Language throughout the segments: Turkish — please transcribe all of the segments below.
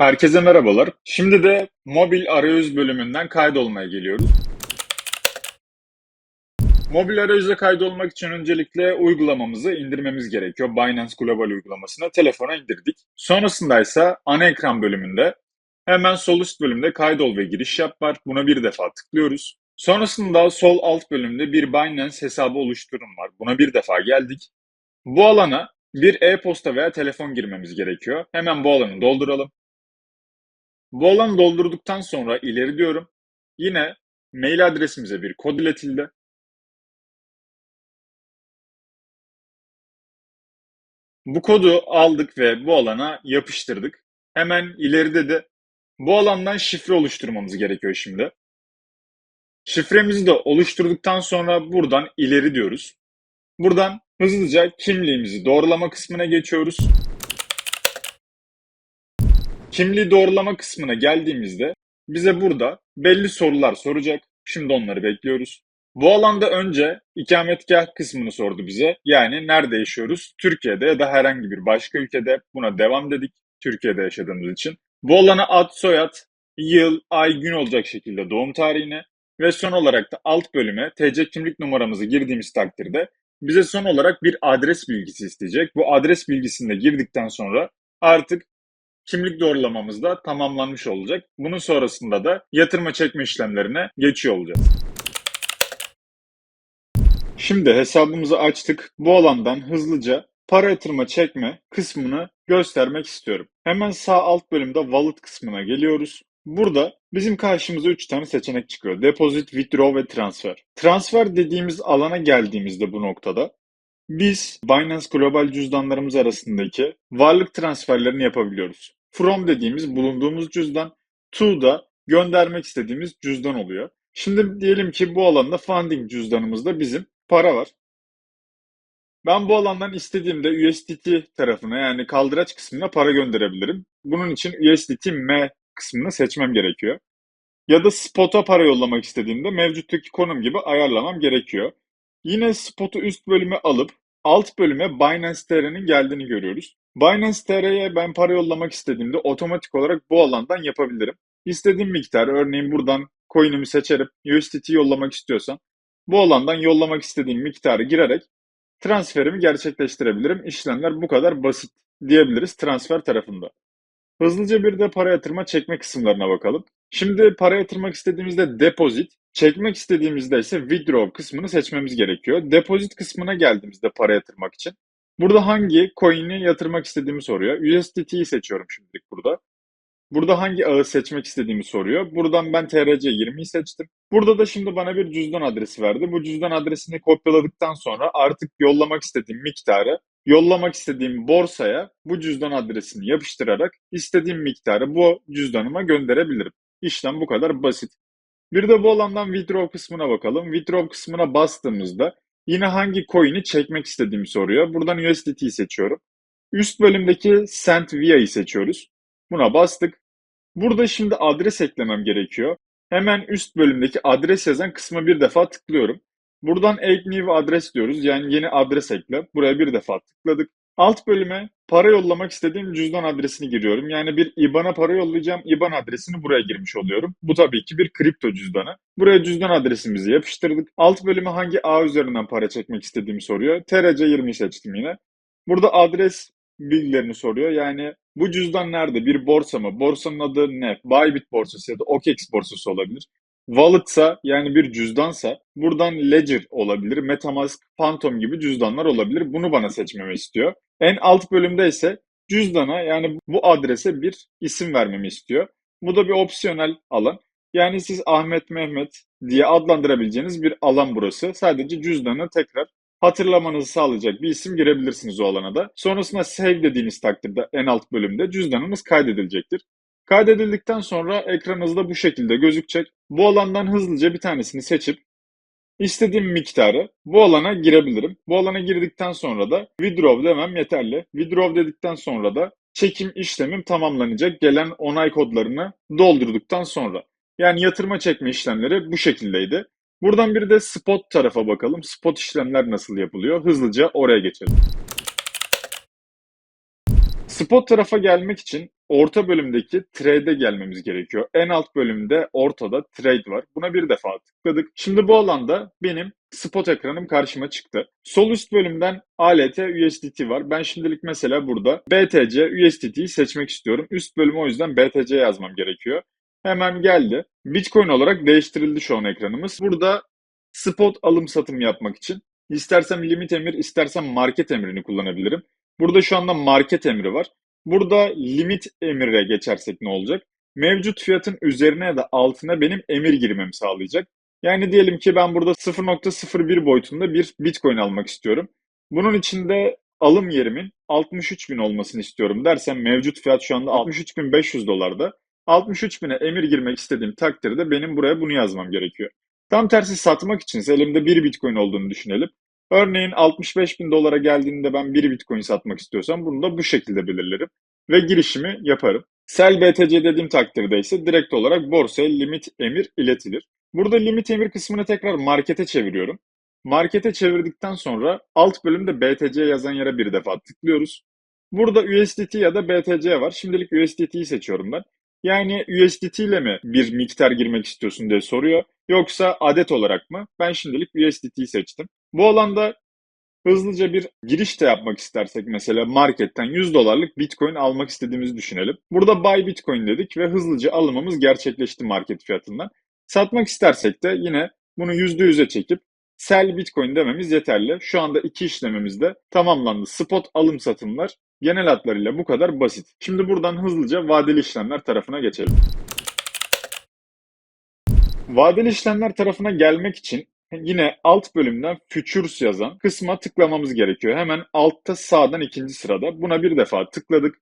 Herkese merhabalar. Şimdi de mobil arayüz bölümünden kaydolmaya geliyoruz. Mobil arayüze kaydolmak için öncelikle uygulamamızı indirmemiz gerekiyor. Binance Global uygulamasını telefona indirdik. Sonrasında ise ana ekran bölümünde hemen sol üst bölümde kaydol ve giriş yap var. Buna bir defa tıklıyoruz. Sonrasında sol alt bölümde bir Binance hesabı oluşturun var. Buna bir defa geldik. Bu alana bir e-posta veya telefon girmemiz gerekiyor. Hemen bu alanı dolduralım. Bu alanı doldurduktan sonra ileri diyorum. Yine mail adresimize bir kod iletildi. Bu kodu aldık ve bu alana yapıştırdık. Hemen ileride de bu alandan şifre oluşturmamız gerekiyor şimdi. Şifremizi de oluşturduktan sonra buradan ileri diyoruz. Buradan hızlıca kimliğimizi doğrulama kısmına geçiyoruz. Kimliği doğrulama kısmına geldiğimizde bize burada belli sorular soracak. Şimdi onları bekliyoruz. Bu alanda önce ikametgah kısmını sordu bize. Yani nerede yaşıyoruz? Türkiye'de ya da herhangi bir başka ülkede. Buna devam dedik. Türkiye'de yaşadığımız için. Bu alana ad, soyad, yıl, ay, gün olacak şekilde doğum tarihini ve son olarak da alt bölüme TC kimlik numaramızı girdiğimiz takdirde bize son olarak bir adres bilgisi isteyecek. Bu adres bilgisini de girdikten sonra artık kimlik doğrulamamız da tamamlanmış olacak. Bunun sonrasında da yatırma çekme işlemlerine geçiyor olacağız. Şimdi hesabımızı açtık. Bu alandan hızlıca para yatırma çekme kısmını göstermek istiyorum. Hemen sağ alt bölümde wallet kısmına geliyoruz. Burada bizim karşımıza 3 tane seçenek çıkıyor. Deposit, withdraw ve transfer. Transfer dediğimiz alana geldiğimizde bu noktada biz Binance Global cüzdanlarımız arasındaki varlık transferlerini yapabiliyoruz. From dediğimiz bulunduğumuz cüzdan, to da göndermek istediğimiz cüzdan oluyor. Şimdi diyelim ki bu alanda funding cüzdanımızda bizim para var. Ben bu alandan istediğimde USDT tarafına yani kaldıraç kısmına para gönderebilirim. Bunun için USDT M kısmını seçmem gerekiyor. Ya da spot'a para yollamak istediğimde mevcuttaki konum gibi ayarlamam gerekiyor. Yine spot'u üst bölüme alıp alt bölüme Binance TR'nin geldiğini görüyoruz. Binance TR'ye ben para yollamak istediğimde otomatik olarak bu alandan yapabilirim. İstediğim miktar örneğin buradan coin'imi seçerek USDT yollamak istiyorsam bu alandan yollamak istediğim miktarı girerek transferimi gerçekleştirebilirim. İşlemler bu kadar basit diyebiliriz transfer tarafında. Hızlıca bir de para yatırma çekme kısımlarına bakalım. Şimdi para yatırmak istediğimizde deposit, çekmek istediğimizde ise withdraw kısmını seçmemiz gerekiyor. Deposit kısmına geldiğimizde para yatırmak için burada hangi coin'i yatırmak istediğimi soruyor. USDT'yi seçiyorum şimdilik burada. Burada hangi ağı seçmek istediğimi soruyor. Buradan ben TRC20'yi seçtim. Burada da şimdi bana bir cüzdan adresi verdi. Bu cüzdan adresini kopyaladıktan sonra artık yollamak istediğim miktarı yollamak istediğim borsaya bu cüzdan adresini yapıştırarak istediğim miktarı bu cüzdanıma gönderebilirim. İşlem bu kadar basit. Bir de bu alandan withdraw kısmına bakalım. Withdraw kısmına bastığımızda yine hangi coin'i çekmek istediğimi soruyor. Buradan USDT'yi seçiyorum. Üst bölümdeki Send Via'yı seçiyoruz. Buna bastık. Burada şimdi adres eklemem gerekiyor. Hemen üst bölümdeki adres yazan kısma bir defa tıklıyorum. Buradan Add New Address diyoruz. Yani yeni adres ekle. Buraya bir defa tıkladık. Alt bölüme para yollamak istediğim cüzdan adresini giriyorum. Yani bir IBAN'a para yollayacağım. IBAN adresini buraya girmiş oluyorum. Bu tabii ki bir kripto cüzdanı. Buraya cüzdan adresimizi yapıştırdık. Alt bölüme hangi ağ üzerinden para çekmek istediğimi soruyor. TRC20'yi seçtim yine. Burada adres bilgilerini soruyor. Yani bu cüzdan nerede? Bir borsa mı? Borsanın adı ne? Bybit borsası ya da OKEx borsası olabilir. Wallet'sa yani bir cüzdansa buradan Ledger olabilir, Metamask, Phantom gibi cüzdanlar olabilir. Bunu bana seçmemi istiyor. En alt bölümde ise cüzdana yani bu adrese bir isim vermemi istiyor. Bu da bir opsiyonel alan. Yani siz Ahmet Mehmet diye adlandırabileceğiniz bir alan burası. Sadece cüzdanı tekrar hatırlamanızı sağlayacak bir isim girebilirsiniz o alana da. Sonrasında save dediğiniz takdirde en alt bölümde cüzdanınız kaydedilecektir. Kaydedildikten sonra ekranınızda bu şekilde gözükecek. Bu alandan hızlıca bir tanesini seçip istediğim miktarı bu alana girebilirim. Bu alana girdikten sonra da withdraw demem yeterli. Withdraw dedikten sonra da çekim işlemim tamamlanacak. Gelen onay kodlarını doldurduktan sonra. Yani yatırma çekme işlemleri bu şekildeydi. Buradan bir de spot tarafa bakalım. Spot işlemler nasıl yapılıyor? Hızlıca oraya geçelim. Spot tarafa gelmek için orta bölümdeki trade'e gelmemiz gerekiyor. En alt bölümde ortada trade var. Buna bir defa tıkladık. Şimdi bu alanda benim spot ekranım karşıma çıktı. Sol üst bölümden ALT USDT var. Ben şimdilik mesela burada BTC USDT'yi seçmek istiyorum. Üst bölümü o yüzden BTC yazmam gerekiyor. Hemen geldi. Bitcoin olarak değiştirildi şu an ekranımız. Burada spot alım satım yapmak için istersem limit emir, istersem market emrini kullanabilirim. Burada şu anda market emri var. Burada limit emire geçersek ne olacak? Mevcut fiyatın üzerine ya da altına benim emir girmemi sağlayacak. Yani diyelim ki ben burada 0.01 boyutunda bir Bitcoin almak istiyorum. Bunun içinde alım yerimin 63.000 olmasını istiyorum dersem mevcut fiyat şu anda 63.500 dolarda. 63.000'e emir girmek istediğim takdirde benim buraya bunu yazmam gerekiyor. Tam tersi satmak içinse elimde bir Bitcoin olduğunu düşünelim. Örneğin 65 bin dolara geldiğinde ben bir Bitcoin satmak istiyorsam bunu da bu şekilde belirlerim ve girişimi yaparım. Sell BTC dediğim takdirde ise direkt olarak borsaya limit emir iletilir. Burada limit emir kısmını tekrar markete çeviriyorum. Markete çevirdikten sonra alt bölümde BTC yazan yere bir defa tıklıyoruz. Burada USDT ya da BTC var. Şimdilik USDT'yi seçiyorum ben. Yani USDT ile mi bir miktar girmek istiyorsun diye soruyor. Yoksa adet olarak mı? Ben şimdilik USDT'yi seçtim. Bu alanda hızlıca bir giriş de yapmak istersek mesela marketten 100 dolarlık Bitcoin almak istediğimizi düşünelim. Burada buy Bitcoin dedik ve hızlıca alımımız gerçekleşti market fiyatından. Satmak istersek de yine bunu %100'e çekip sell Bitcoin dememiz yeterli. Şu anda iki işlemimiz de tamamlandı. Spot alım satımlar genel hatlarıyla bu kadar basit. Şimdi buradan hızlıca vadeli işlemler tarafına geçelim. Vadeli işlemler tarafına gelmek için yine alt bölümden Futures yazan kısma tıklamamız gerekiyor. Hemen altta sağdan ikinci sırada. Buna bir defa tıkladık.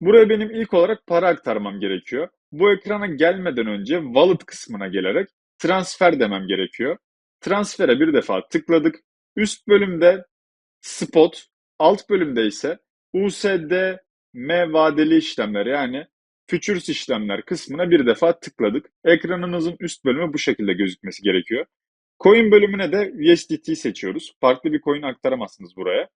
Buraya benim ilk olarak para aktarmam gerekiyor. Bu ekrana gelmeden önce Wallet kısmına gelerek transfer demem gerekiyor. Transfere bir defa tıkladık. Üst bölümde Spot, alt bölümde ise USD M vadeli işlemler yani Futures işlemler kısmına bir defa tıkladık. Ekranınızın üst bölümü bu şekilde gözükmesi gerekiyor. Coin bölümüne de USDT seçiyoruz. Farklı bir coin aktaramazsınız buraya.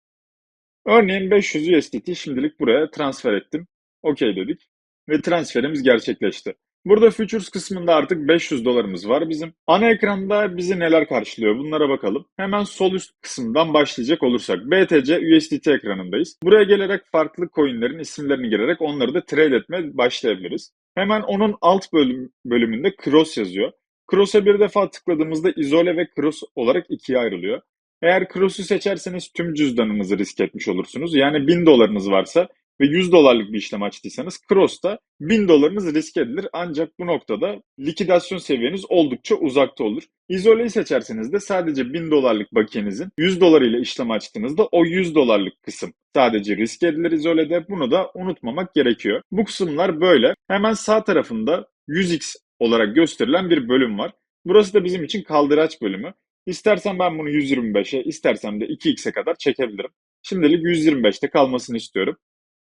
Örneğin 500 USDT şimdilik buraya transfer ettim. OK dedik ve transferimiz gerçekleşti. Burada Futures kısmında artık 500 dolarımız var bizim. Ana ekranda bizi neler karşılıyor bunlara bakalım. Hemen sol üst kısımdan başlayacak olursak BTC USDT ekranındayız. Buraya gelerek farklı coinlerin isimlerini girerek onları da trade etmeye başlayabiliriz. Hemen onun alt bölüm, bölümünde cross yazıyor. Cross'a bir defa tıkladığımızda izole ve cross olarak ikiye ayrılıyor. Eğer cross'u seçerseniz tüm cüzdanınızı risk etmiş olursunuz. Yani 1000 dolarınız varsa ve 100 dolarlık bir işlem açtıysanız Cross'ta 1000 dolarınız risk edilir. Ancak bu noktada likidasyon seviyeniz oldukça uzakta olur. İzoleyi seçerseniz de sadece 1000 dolarlık bakiyenizin 100 dolar ile işlem açtığınızda o 100 dolarlık kısım sadece risk edilir izolede. Bunu da unutmamak gerekiyor. Bu kısımlar böyle. Hemen sağ tarafında 100x olarak gösterilen bir bölüm var. Burası da bizim için kaldıraç bölümü. İstersen ben bunu 125'e, istersem de 2x'e kadar çekebilirim. Şimdilik 125'te kalmasını istiyorum.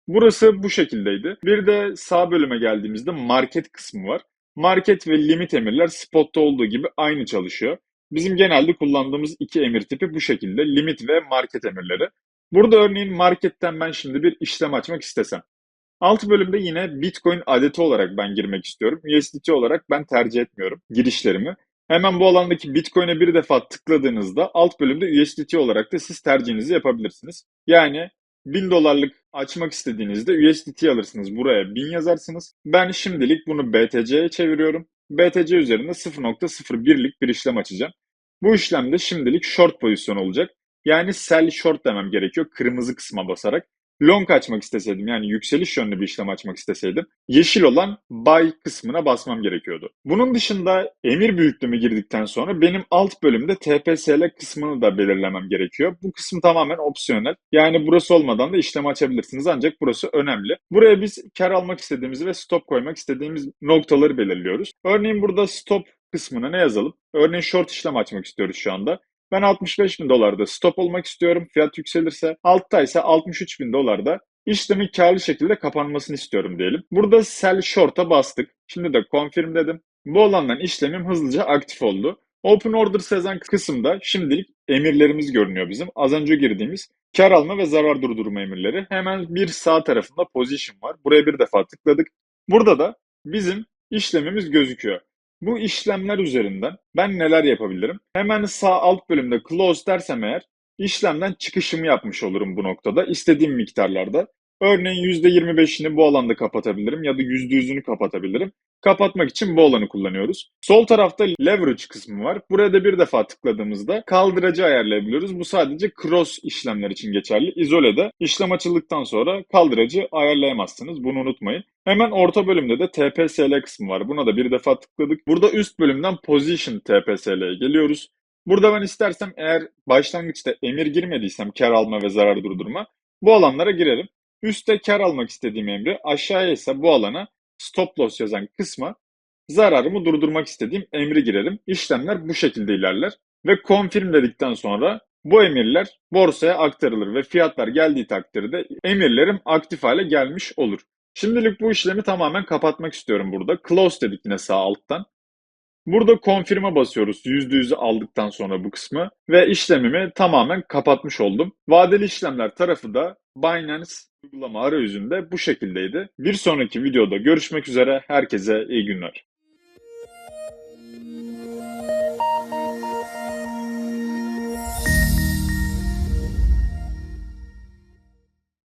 Burası bu şekildeydi. Bir de sağ bölüme geldiğimizde market kısmı var. Market ve limit emirler spotta olduğu gibi aynı çalışıyor. Bizim genelde kullandığımız iki emir tipi bu şekilde. Limit ve market emirleri. Burada örneğin marketten ben şimdi bir işlem açmak istesem. Alt bölümde yine Bitcoin adeti olarak ben girmek istiyorum. USDT olarak ben tercih etmiyorum girişlerimi. Hemen bu alandaki Bitcoin'e bir defa tıkladığınızda alt bölümde USDT olarak da siz tercihinizi yapabilirsiniz. Yani 1000 dolarlık açmak istediğinizde USDT alırsınız. Buraya 1000 yazarsınız. Ben şimdilik bunu BTC'ye çeviriyorum. BTC üzerinde 0.01'lik bir işlem açacağım. Bu işlemde şimdilik short pozisyon olacak. Yani sell short demem gerekiyor kırmızı kısma basarak long açmak isteseydim yani yükseliş yönlü bir işlem açmak isteseydim yeşil olan buy kısmına basmam gerekiyordu. Bunun dışında emir büyüklüğümü girdikten sonra benim alt bölümde TPSL kısmını da belirlemem gerekiyor. Bu kısım tamamen opsiyonel. Yani burası olmadan da işlem açabilirsiniz ancak burası önemli. Buraya biz kar almak istediğimizi ve stop koymak istediğimiz noktaları belirliyoruz. Örneğin burada stop kısmına ne yazalım? Örneğin short işlem açmak istiyoruz şu anda. Ben 65 bin dolarda stop olmak istiyorum. Fiyat yükselirse. Altta ise 63 bin dolarda işlemin karlı şekilde kapanmasını istiyorum diyelim. Burada sell short'a bastık. Şimdi de confirm dedim. Bu olandan işlemim hızlıca aktif oldu. Open Order sezon kısımda şimdilik emirlerimiz görünüyor bizim. Az önce girdiğimiz kar alma ve zarar durdurma emirleri. Hemen bir sağ tarafında position var. Buraya bir defa tıkladık. Burada da bizim işlemimiz gözüküyor. Bu işlemler üzerinden ben neler yapabilirim? Hemen sağ alt bölümde close dersem eğer işlemden çıkışımı yapmış olurum bu noktada. İstediğim miktarlarda. Örneğin %25'ini bu alanda kapatabilirim ya da %100'ünü kapatabilirim. Kapatmak için bu alanı kullanıyoruz. Sol tarafta leverage kısmı var. Buraya da bir defa tıkladığımızda kaldıracı ayarlayabiliyoruz. Bu sadece cross işlemler için geçerli. İzolede işlem açıldıktan sonra kaldıracı ayarlayamazsınız. Bunu unutmayın. Hemen orta bölümde de TPSL kısmı var. Buna da bir defa tıkladık. Burada üst bölümden position TPSL'ye geliyoruz. Burada ben istersem eğer başlangıçta emir girmediysem kar alma ve zarar durdurma bu alanlara girerim. Üste kar almak istediğim emri aşağıya ise bu alana stop loss yazan kısma zararımı durdurmak istediğim emri girerim. İşlemler bu şekilde ilerler ve confirm dedikten sonra bu emirler borsaya aktarılır ve fiyatlar geldiği takdirde emirlerim aktif hale gelmiş olur. Şimdilik bu işlemi tamamen kapatmak istiyorum burada. Close dedik yine sağ alttan. Burada confirm'e basıyoruz %100'ü aldıktan sonra bu kısmı ve işlemimi tamamen kapatmış oldum. Vadeli işlemler tarafı da Binance uygulama arayüzünde bu şekildeydi. Bir sonraki videoda görüşmek üzere. Herkese iyi günler.